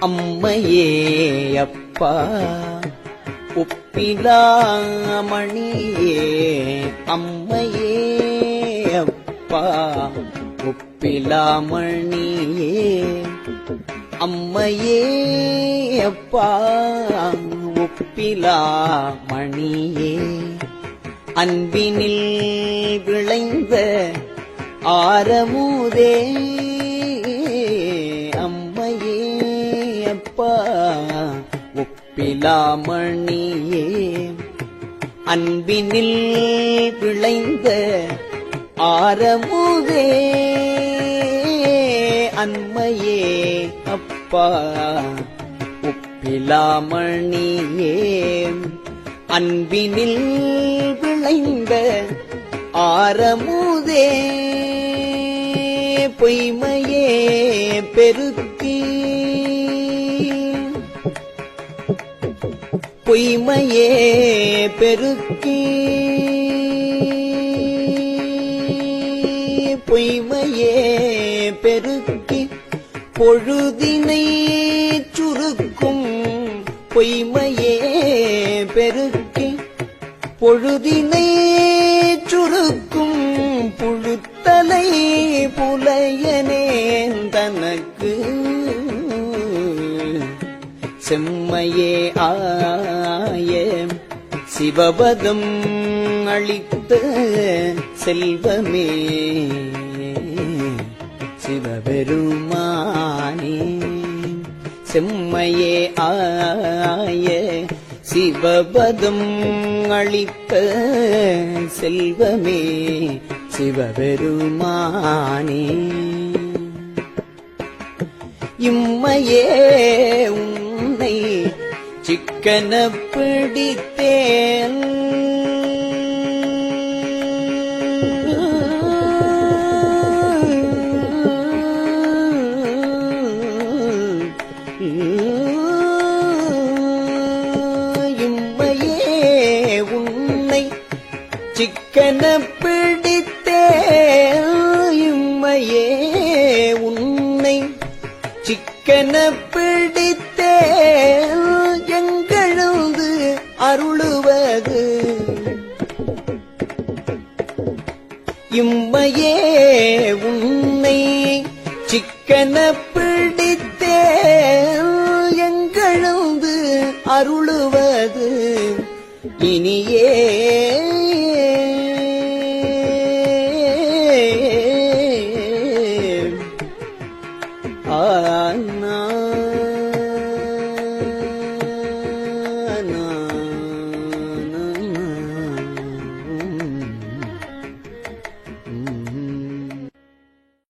அம்மையே அப்பா உப்பிலாமணியே அம்மையே அப்பா உப்பிலாமணியே அம்மையே அப்பா உப்பிலாமணியே அன்பினில் விளைந்த ஆரமுதே பிலாமணியே அன்பினில் விளைந்த ஆரமுதே அன்மையே அப்பா உப்பிலாமணியே அன்பினில் விளைந்த ஆரமுதே பொய்மையே பெருக்கி பொய்மையே பெருக்கி. பொய்மையே பெருக்கி. பொழுதினை சுருக்கும் பொய்மையே பெருக்கி. பொழுதினை சுருக்கும் புழுத்தலை புலையனே. செம்மையே ஆய சிவபதம் அளித்த செல்வமே. சிவபெருமானே. செம்மையே ஆய. சிவபதம் அளித்த செல்வமே. சிவபெருமானே. இம்மையே உம் உன்னை சிக்கன பிடித்தேன் இம்மையே உன்னை சிக்கன பிடித்தேன் இம்மையே சிக்கன பிடித்தே எங்களது அருளுவது. இம்மையே உன்னை சிக்கன பிடித்தே எங்களது அருளுவது. இனியே